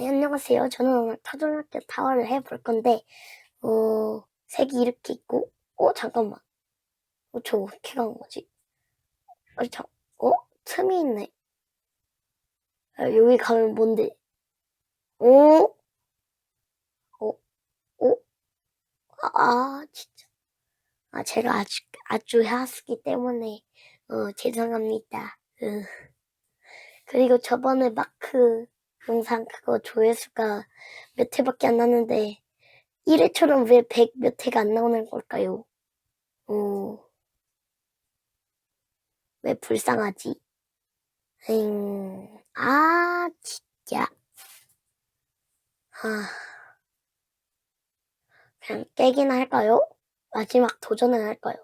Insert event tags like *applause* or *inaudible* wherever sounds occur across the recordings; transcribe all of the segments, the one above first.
네, 안녕하세요. 저는 오늘 초등학교 타워를 해볼 건데, 어, 색이 이렇게 있고, 어, 잠깐만. 어, 저 어떻게 간 거지? 어, 저, 어? 틈이 있네. 아, 여기 가면 뭔데? 어? 어? 어? 아, 아, 진짜. 아, 제가 아주, 아주 하수기 때문에, 어, 죄송합니다. 으. 그리고 저번에 마크 영상 그거 조회수가 몇 회밖에 안 나는데 1회처럼 왜 100 몇 회가 안 나오는 걸까요? 어, 왜 불쌍하지? 음, 아, 진짜. 아, 그냥 깨기나 할까요? 마지막 도전을 할까요?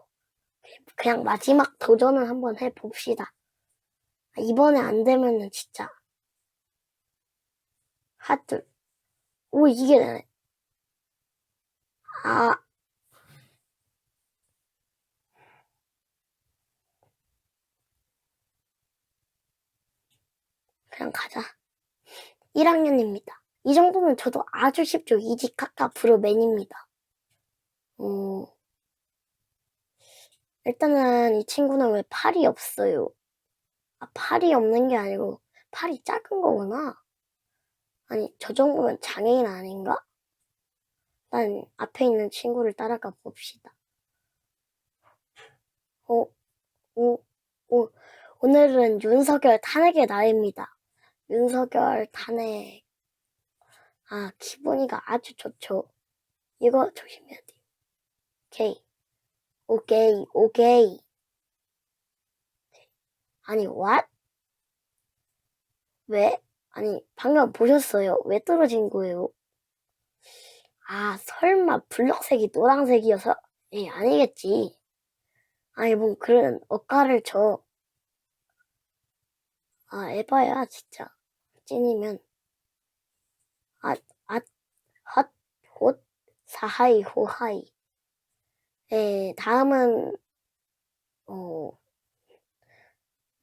그냥 마지막 도전을 한번 해봅시다. 아, 이번에 안 되면은 진짜 하트. 오, 이게 되네. 아. 그냥 가자. 1학년입니다. 이 정도면 저도 아주 쉽죠. 이지카카 브로맨입니다. 어, 일단은 이 친구는 왜 팔이 없어요? 아, 팔이 없는 게 아니고 팔이 작은 거구나. 아니, 저 정도면 장애인 아닌가? 일단 앞에 있는 친구를 따라가 봅시다. 오, 오, 오, 오늘은 윤석열 탄핵의 날입니다. 윤석열 탄핵. 아, 기분이가 아주 좋죠. 이거 조심해야 돼요. 오케이. 오케이, 오케이. 아니, what? 왜? 아니, 방금 보셨어요. 왜 떨어진 거예요? 아, 설마 블럭색이 노란색이어서? 예, 아니겠지. 아니, 뭐 그런 억가를 쳐. 아, 에바야, 진짜. 찐이면. 아, 아, 헛, 헛, 사하이, 호하이. 예, 다음은, 어,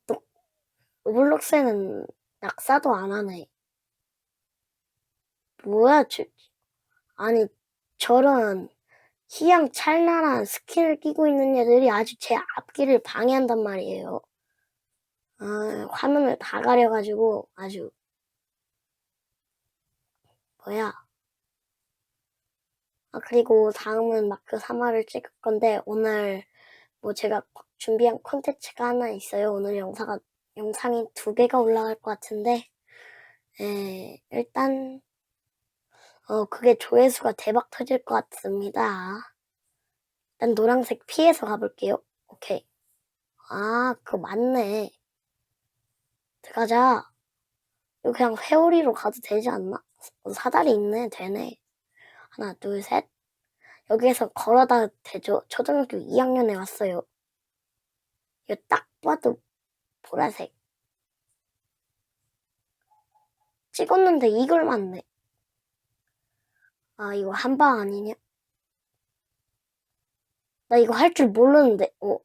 또, 로블록스에는 낙사도 안 하네. 뭐야, 저, 아니, 저런 희양찬란한 스킨을 끼고 있는 애들이 아주 제 앞길을 방해한단 말이에요. 아, 화면을 다 가려가지고 아주 뭐야. 아, 그리고 다음은 마크 3화를 찍을 건데 오늘 뭐 제가 준비한 콘텐츠가 하나 있어요. 오늘 영상가, 영상이 두 개가 올라갈 것 같은데 에, 일단 어, 그게 조회수가 대박 터질 것 같습니다. 일단 노란색 피해서 가볼게요. 오케이. 아, 그거 맞네. 들어가자. 이거 그냥 회오리로 가도 되지 않나? 어, 사다리 있네, 되네. 하나, 둘, 셋. 여기에서 걸어다 되죠? 초등학교 2학년에 왔어요. 이거 딱 봐도 보라색. 찍었는데 이걸 맞네. 아, 이거 한 방 아니냐? 나 이거 할 줄 모르는데, 어.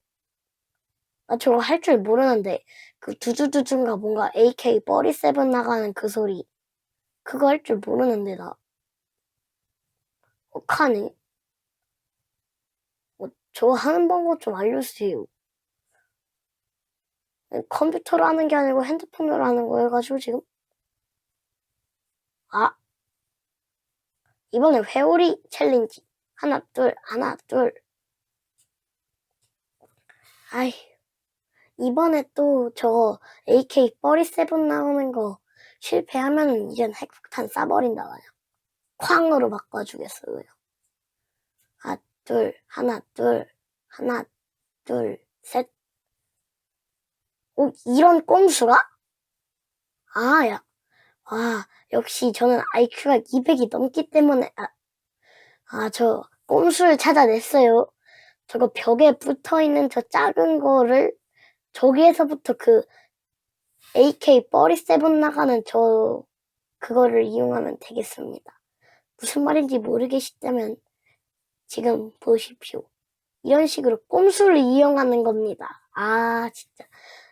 나 저거 할 줄 모르는데, 그 두두두두인가 뭔가 AK47 나가는 그 소리. 그거 할 줄 모르는데, 나. 어카네. 어, 저 하는 방법 좀 알려주세요. 컴퓨터로 하는 게 아니고 핸드폰으로 하는 거여가지고, 지금. 아. 이번에 회오리 챌린지. 하나, 둘, 하나, 둘. 아이. 이번에 또저 AK47 나오는 거 실패하면 이젠 핵폭탄 쏴버린다, 그냥. 쾅으로 바꿔주겠어요, 그냥. 하나, 둘, 하나, 둘, 하나, 둘, 셋. 오, 이런 꼼수가? 아, 야. 와, 역시 저는 IQ가 200이 넘기 때문에, 아, 아, 저 꼼수를 찾아냈어요. 저거 벽에 붙어 있는 저 작은 거를 저기에서부터 그 AK47 나가는 저 그거를 이용하면 되겠습니다. 무슨 말인지 모르겠다면 지금 보십시오. 이런 식으로 꼼수를 이용하는 겁니다. 아, 진짜.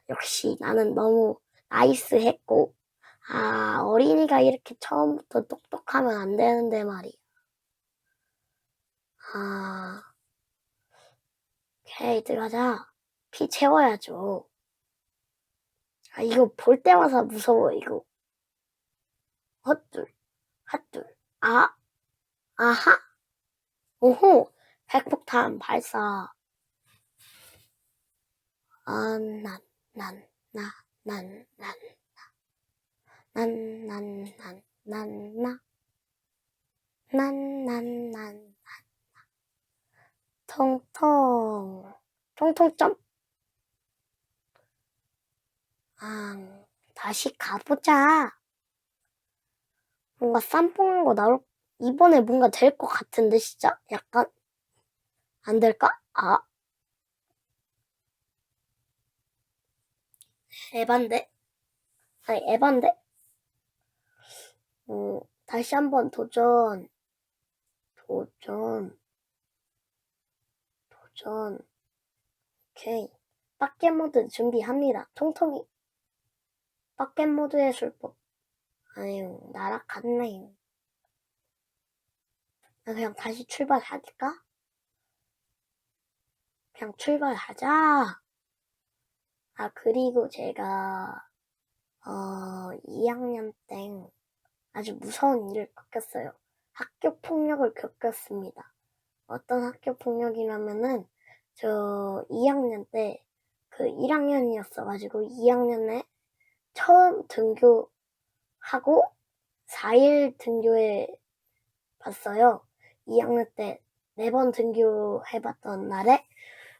역시 나는 너무 나이스했고 아, 어린이가 이렇게 처음부터 똑똑하면 안 되는데 말이야. 아, 오케이, 들어가자. 피 채워야죠. 아, 이거 볼 때마다 무서워, 이거. 헛둘, 핫둘, 아, 아하, 오호, 핵폭탄 발사. 아, 난, 난, 나, 난, 난, 난, 난, 난, 난, 나. 난, 난, 난, 난, 나. 통통, 통통점. 아, 다시 가보자. 뭔가 쌈 뽑는 거 나올, 이번에 뭔가 될 것 같은데, 진짜? 약간? 안 될까? 아. 에반데? 아니, 에반데? 음, 다시 한번 도전. 도전. 도전. 오케이. 빡겜 모드 준비합니다. 통통이. 빡겜 모드의 술법. 아유, 날아갔네. 나 그냥 다시 출발할까? 그냥 출발하자. 아, 그리고 제가, 어, 2학년 때 아주 무서운 일을 겪었어요. 학교 폭력을 겪었습니다. 어떤 학교 폭력이냐면은, 저 2학년 때 그 1학년이었어가지고 2학년에 처음 등교하고 4일 등교해 봤어요. 2학년 때 네 번 등교해봤던 날에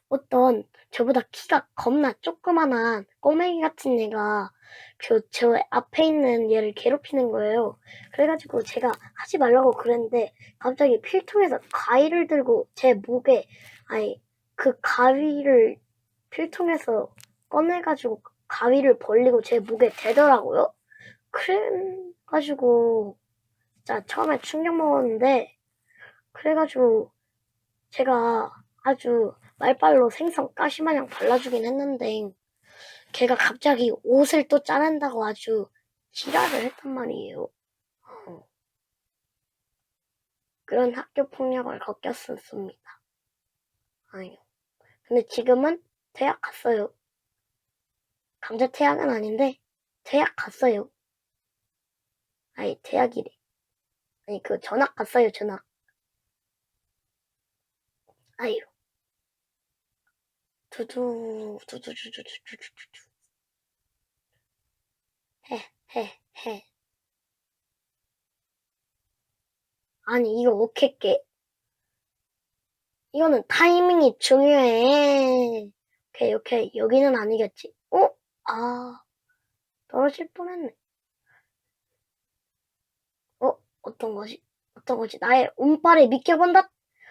어떤 저보다 키가 겁나 조그만한 꼬맹이 같은 애가 그저 앞에 있는 얘를 괴롭히는 거예요. 그래가지고 제가 하지 말라고 그랬는데 갑자기 필통에서 가위를 들고 제 목에 아니 그 가위를 필통에서 꺼내가지고 가위를 벌리고 제 목에 대더라고요. 그래가지고 진짜 처음에 충격 먹었는데 그래가지고 제가 아주 말빨로 생선 가시마냥 발라주긴 했는데 걔가 갑자기 옷을 또 짜낸다고 아주 지랄을 했단 말이에요. 어. 그런 학교 폭력을 겪었었습니다. 아니요. 근데 지금은 대학 갔어요. 강제 퇴학은 아닌데 대학 갔어요. 아니 대학이래. 아니 그 전학 갔어요 전학. 아유. 두두 두두두두두두두. 헤헤 헤. 아니 이거 어떻게 깨? 이거는 타이밍이 중요해. 오케이 오케이 여기는 아니겠지. 어? 아 떨어질 뻔했네. 어 어떤 것이 어떤 것이 나의 운빨에 믿겨본다.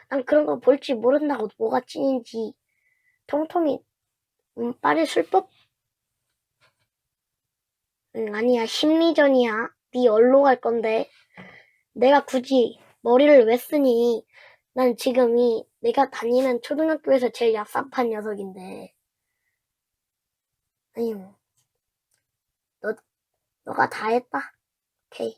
난 그런 거 볼지 모른다고 뭐가 찐인지. 통통이 운빨의 술법? 응, 아니야 심리전이야. 네 얼로 갈 건데 내가 굳이 머리를 왜 쓰니? 난 지금이 내가 다니는 초등학교에서 제일 얍삽한 녀석인데. 아니요. 너, 너가 다 했다. 오케이.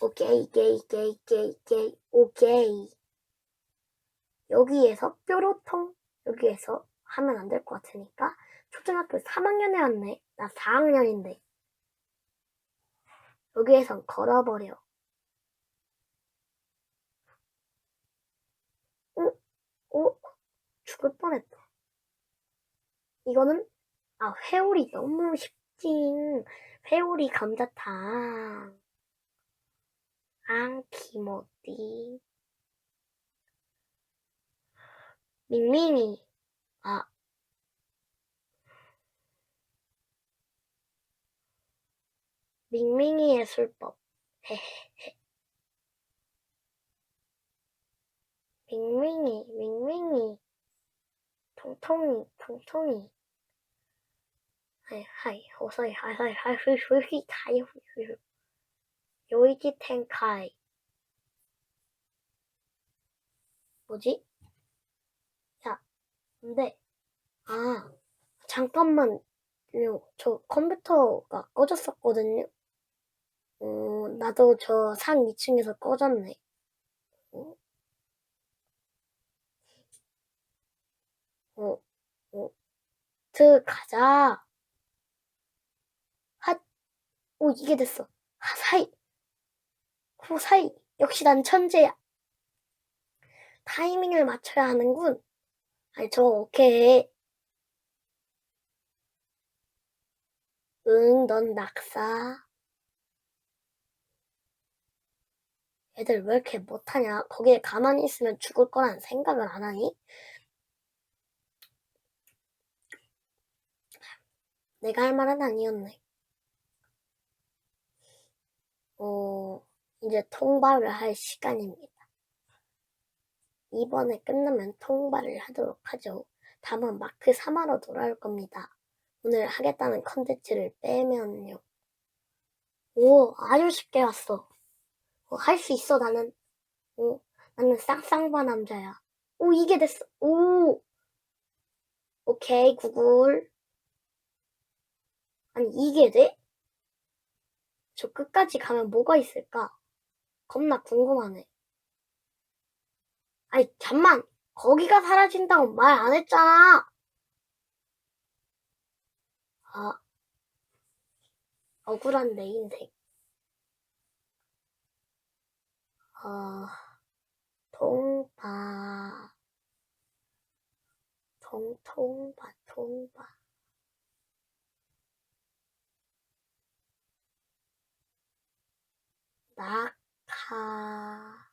오케이, 게이, 게이, 게이, 게이, 오케이. 여기에서 뾰로통, 여기에서 하면 안 될 것 같으니까 초등학교 3학년에 왔네. 나 4학년인데. 여기에선 걸어버려. 어? 어? 죽을 뻔했다. 이거는 아 회오리 너무 쉽지. 회오리 감자탕. 앙키모띠. 밍밍이. 아. 밍밍이의 술법. *laughs* 밍밍이, 밍밍이. 통통이, 통통이. 하이, 하이, 호사이, 하이, 하이, 하이, 휘, 휘, 휘, 하이, 휘, 휘, 휘. 요이지 텐카이. 뭐지? 야, 근데, 아, 잠깐만. 저 컴퓨터가 꺼졌었거든요. 어, 나도 저산 2층에서 꺼졌네. 어, 어, 어. 들어가자. 핫. 오, 이게 됐어. 하, 사이. 호, 사이. 역시 난 천재야. 타이밍을 맞춰야 하는군. 아니, 저 오케이. 응, 넌 낙사. 애들 왜 이렇게 못하냐? 거기에 가만히 있으면 죽을 거란 생각을 안 하니? 내가 할 말은 아니었네. 어, 이제 통발을 할 시간입니다. 이번에 끝나면 통발을 하도록 하죠. 다음은 마크 3화로 돌아올 겁니다. 오늘 하겠다는 컨텐츠를 빼면요. 오, 아주 쉽게 왔어. 어, 할수 있어, 나는. 오, 나는 쌍쌍바 남자야. 오, 이게 됐어. 오! 오케이, 구글. 아니, 이게 돼? 저 끝까지 가면 뭐가 있을까? 겁나 궁금하네. 아니, 잠만! 거기가 사라진다고 말 안 했잖아! 아, 억울한 내 인생. 어, 통바, 통, 통바, 통바. 낙하,